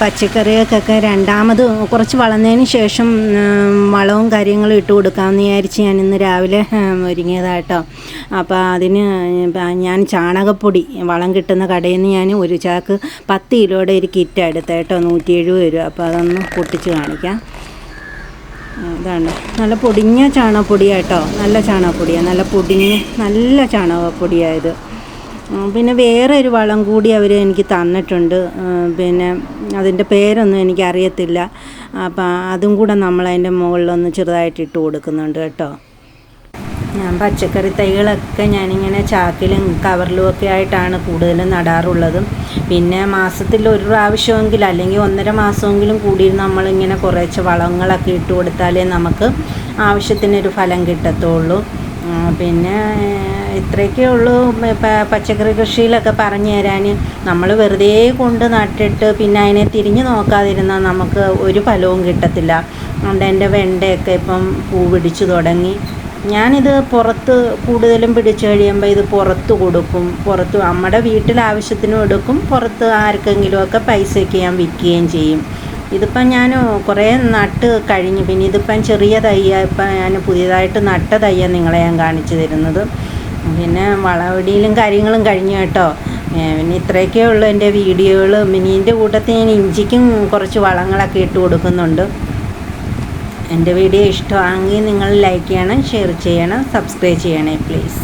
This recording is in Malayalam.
പച്ചക്കറികൾക്കൊക്കെ രണ്ടാമത് കുറച്ച് വളർന്നതിന് ശേഷം വളവും കാര്യങ്ങളും ഇട്ട് കൊടുക്കാമെന്ന് വിചാരിച്ച് ഞാൻ ഇന്ന് രാവിലെ ഒരുങ്ങിയതായിട്ടോ അപ്പോൾ അതിന് ഞാൻ ചാണകപ്പൊടി വളം കിട്ടുന്ന കടയിൽ നിന്ന് ഞാൻ ഒരു ചാക്ക് പത്ത് കിലോയുടെ ഒരു കിറ്റ് എടുത്തേട്ടോ നൂറ്റി എഴുപത് രൂപ. അപ്പോൾ അതൊന്ന് പൊട്ടിച്ച് കാണിക്കാം. ഇതാണ് നല്ല പൊടിഞ്ഞ ചാണകപ്പൊടിയാട്ടോ നല്ല ചാണകപ്പൊടിയാണ് നല്ല പൊടിഞ്ഞ് നല്ല ചാണകപ്പൊടിയായത് പിന്നെ വേറെ ഒരു വളം കൂടി അവർ എനിക്ക് തന്നിട്ടുണ്ട്. പിന്നെ അതിന്റെ പേരൊന്നും എനിക്കറിയത്തില്ല അപ്പം അതും കൂടെ നമ്മൾ അതിന്റെ മുകളിലൊന്ന് ചെറുതായിട്ട് ഇട്ട് കൊടുക്കുന്നുണ്ട് കേട്ടോ. ഞാൻ പച്ചക്കറി തൈകളൊക്കെ ഞാനിങ്ങനെ ചാക്കിലും കവറിലും ഒക്കെ ആയിട്ടാണ് കൂടുതലും നടാറുള്ളതും. പിന്നെ മാസത്തിൽ ഒരു പ്രാവശ്യമെങ്കിലും അല്ലെങ്കിൽ ഒന്നര മാസമെങ്കിലും കൂടി നമ്മളിങ്ങനെ കുറേശ്ശെ വളങ്ങളൊക്കെ ഇട്ട് കൊടുത്താലേ നമുക്ക് ആവശ്യത്തിനൊരു ഫലം കിട്ടത്തുള്ളൂ. പിന്നെ ഇത്രയൊക്കെ ഉള്ളൂ. പച്ചക്കറി കൃഷിയിലൊക്കെ പറഞ്ഞു തരാൻ. നമ്മൾ വെറുതെ കൊണ്ട് നട്ടിട്ട് പിന്നെ അതിനെ തിരിഞ്ഞു നോക്കാതിരുന്നാൽ നമുക്ക് ഒരു ഫലവും കിട്ടത്തില്ല. അതുകൊണ്ട് എന്റെ വെണ്ടയൊക്കെ ഇപ്പം പൂ പിടിച്ചു തുടങ്ങി. ഞാനിത് പുറത്ത് കൂടുതലും പിടിച്ചു കഴിയുമ്പോൾ ഇത് പുറത്ത് കൊടുക്കും. പുറത്ത് നമ്മുടെ വീട്ടിൽ ആവശ്യത്തിനും എടുക്കും. പുറത്ത് ആർക്കെങ്കിലുമൊക്കെ പൈസയ്ക്ക് ഞാൻ വിൽക്കുകയും ചെയ്യും. ഇതിപ്പം ഞാൻ കുറേ നട്ട് കഴിഞ്ഞു. പിന്നെ ഇതിപ്പം ചെറിയ തയ്യ ഇപ്പം ഞാൻ പുതിയതായിട്ട് നട്ട തയ്യ നിങ്ങളെ ഞാൻ കാണിച്ചു തരുന്നത്. പിന്നെ വളവടിയിലും കാര്യങ്ങളും കഴിഞ്ഞു കേട്ടോ. പിന്നെ ഇത്രയൊക്കെ ഉള്ളൂ എന്റെ വീഡിയോകൾ മിനിന്റെ കൂട്ടത്തിൽ ഞാൻ ഇഞ്ചിക്കും കുറച്ച് വളങ്ങളൊക്കെ ഇട്ട് കൊടുക്കുന്നുണ്ട്. എന്റെ വീഡിയോ ഇഷ്ടമാണെങ്കിൽ നിങ്ങൾ ലൈക്ക് ചെയ്യണം ഷെയർ ചെയ്യണം സബ്സ്ക്രൈബ് ചെയ്യണേ പ്ലീസ്.